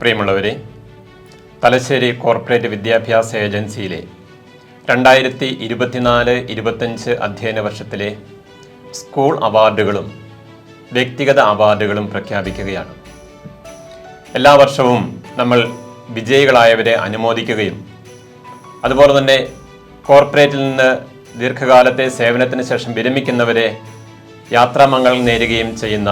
പ്രിയമുള്ളവരെ തലശ്ശേരി കോർപ്പറേറ്റ് വിദ്യാഭ്യാസ ഏജൻസിയിലെ രണ്ടായിരത്തി ഇരുപത്തിനാല് ഇരുപത്തഞ്ച് അധ്യയന വർഷത്തിലെ സ്കൂൾ അവാർഡുകളും വ്യക്തിഗത അവാർഡുകളും പ്രഖ്യാപിക്കുകയാണ്. എല്ലാ വർഷവും നമ്മൾ വിജയികളായവരെ അനുമോദിക്കുകയും അതുപോലെ തന്നെ കോർപ്പറേറ്റിൽ നിന്ന് ദീർഘകാലത്തെ സേവനത്തിന് ശേഷം വിരമിക്കുന്നവരെ യാത്രാമംഗളം നേരുകയും ചെയ്യുന്ന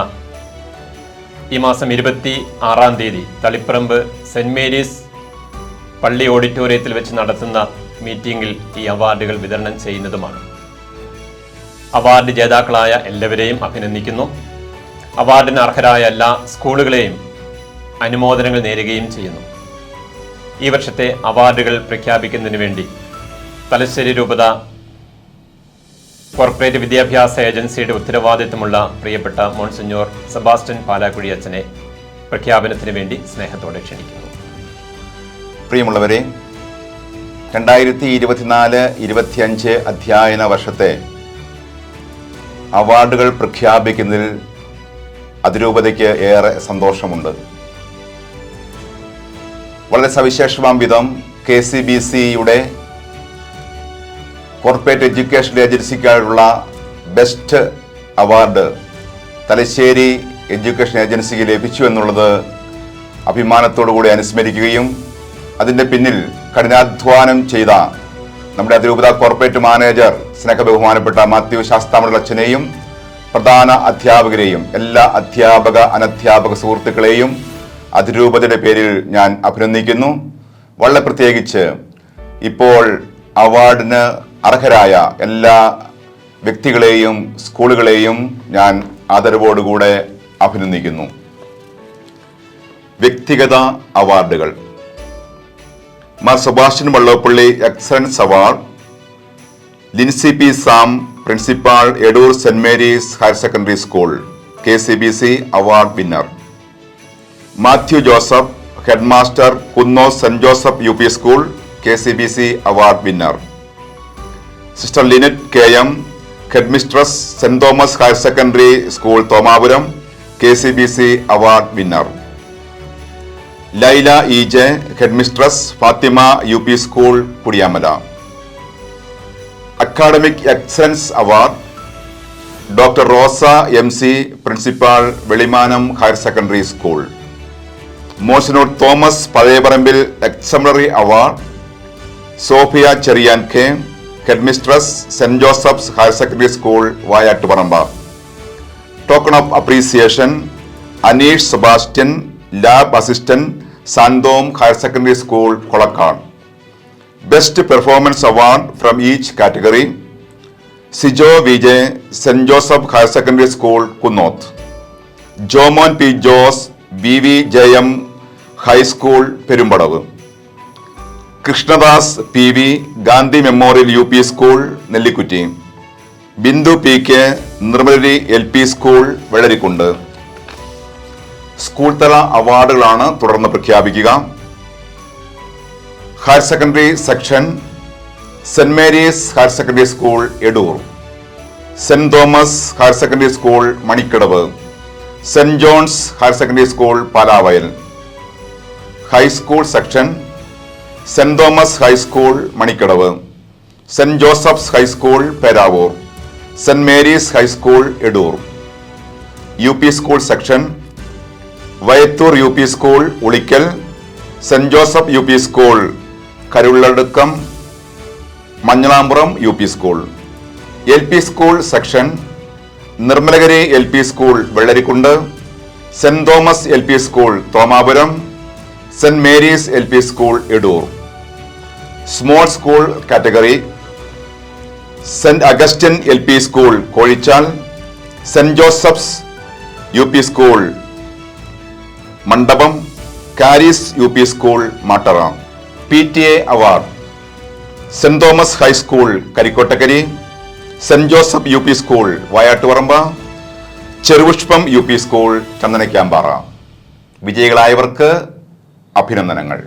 ഈ മാസം ഇരുപത്തി ആറാം തീയതി തളിപ്പറമ്പ് സെന്റ് മേരീസ് പള്ളി ഓഡിറ്റോറിയത്തിൽ വെച്ച് നടത്തുന്ന മീറ്റിംഗിൽ ഈ അവാർഡുകൾ വിതരണം ചെയ്യുന്നതുമാണ്. അവാർഡ് ജേതാക്കളായ എല്ലാവരെയും അഭിനന്ദിക്കുന്നു. അവാർഡിന് അർഹരായ എല്ലാ സ്കൂളുകളെയും അനുമോദനങ്ങൾ നേരുകയും ചെയ്യുന്നു. ഈ വർഷത്തെ അവാർഡുകൾ പ്രഖ്യാപിക്കുന്നതിന് വേണ്ടി തലശ്ശേരി രൂപത കോർപ്പറേറ്റ് വിദ്യാഭ്യാസ ഏജൻസിയുടെ ഉത്തരവാദിത്തമുള്ള പ്രിയപ്പെട്ട മോൺസിഞ്ഞോർ സെബാസ്റ്റ്യൻ പാലാക്കുഴി അച്ഛനെ പ്രഖ്യാപനത്തിന് വേണ്ടി സ്നേഹത്തോടെ ക്ഷണിക്കുന്നു. പ്രിയമുള്ളവരെ രണ്ടായിരത്തി ഇരുപത്തിനാല് ഇരുപത്തിയഞ്ച് അധ്യയന വർഷത്തെ അവാർഡുകൾ പ്രഖ്യാപിക്കുന്നതിൽ അതിരൂപതയ്ക്ക് ഏറെ സന്തോഷമുണ്ട്. വളരെ സവിശേഷമാം വിധം കെ സി ബി സിയുടെ കോർപ്പറേറ്റ് എഡ്യൂക്കേഷൻ ഏജൻസിക്കായുള്ള ബെസ്റ്റ് അവാർഡ് തലശ്ശേരി എഡ്യൂക്കേഷൻ ഏജൻസിക്ക് ലഭിച്ചു എന്നുള്ളത് അഭിമാനത്തോടുകൂടി അനുസ്മരിക്കുകയും അതിന്റെ പിന്നിൽ കഠിനാധ്വാനം ചെയ്ത നമ്മുടെ അതിരൂപത കോർപ്പറേറ്റ് മാനേജർ സ്നേഹ ബഹുമാനപ്പെട്ട മാത്യു ശാസ്താമൃതച്ഛനെയും പ്രധാന അധ്യാപകരെയും എല്ലാ അധ്യാപക അനധ്യാപക സുഹൃത്തുക്കളെയും അതിരൂപതയുടെ പേരിൽ ഞാൻ അഭിനന്ദിക്കുന്നു. വളരെ പ്രത്യേകിച്ച് ഇപ്പോൾ അവാർഡിന് അർഹരായ എല്ലാ വ്യക്തികളെയും സ്കൂളുകളെയും ഞാൻ ആദരവോടുകൂടെ അഭിനന്ദിക്കുന്നു. വ്യക്തിഗത അവാർഡുകൾ. Mar Subhashan Vallopilly excellence award. Lincy P Sam principal Edoor Saint Mary's higher secondary school. K C B C award winner. Mathew Joseph headmaster Kunno Saint Joseph U P school K C B C award winner. Sister Linet K M head mistress Saint Thomas higher secondary school Thomapuram K C B C award winner. Laila E J head mistress Fathima U P school Kudiyanmala academic excellence award doctor Rosa M C principal Velimanam higher secondary school. Mosanur Thomas Pazhayaparambil exemplary award Sophia Cherian K head mistress Saint Joseph's higher secondary school Vayattuparamba token of appreciation Aneesh Sebastian lab assistant Santhome higher secondary school Kolakkad best performance award from each category Sijo Vijay Saint Joseph higher secondary school Kunnoth Jomon P Jose V V Jayam high school Perumpadavu Krishnadas P V Gandhi memorial U P school Nellikutty. Bindu P K Nirmalagiri L P school Vellarikundu. School തല അവാർഡുകളാണ് തുടർന്ന് പ്രഖ്യാപിക്കുക. Higher secondary section Saint Mary's higher secondary school Edoor. Saint Thomas higher secondary school Manikkadavu. Saint John's higher secondary school Palavayal. High school section Saint Thomas high school Manikkadavu. Saint Joseph's high school Peravoor. Saint Mary's high school Edoor. U P school section. Vayathur U P school Ulikkal. Saint Joseph U P school Karulladukkam. Manjalampuram U P school. L P school section. Nirmalagiri L P school Vellarikundu. Saint Thomas L P school Thomapuram. Saint Mary's L P school Edoor. Small school category Saint Augustine L P school Kozhichal Saint Joseph's U P school Mandapam Karees U P school Mattara P T A award Saint Thomas high school Karikkottakkari Saint Joseph U P school Vayattuparamba Cherupushpam U P school Chandanakkampara വിജയികളായവർക്ക് അഭിനന്ദനങ്ങൾ.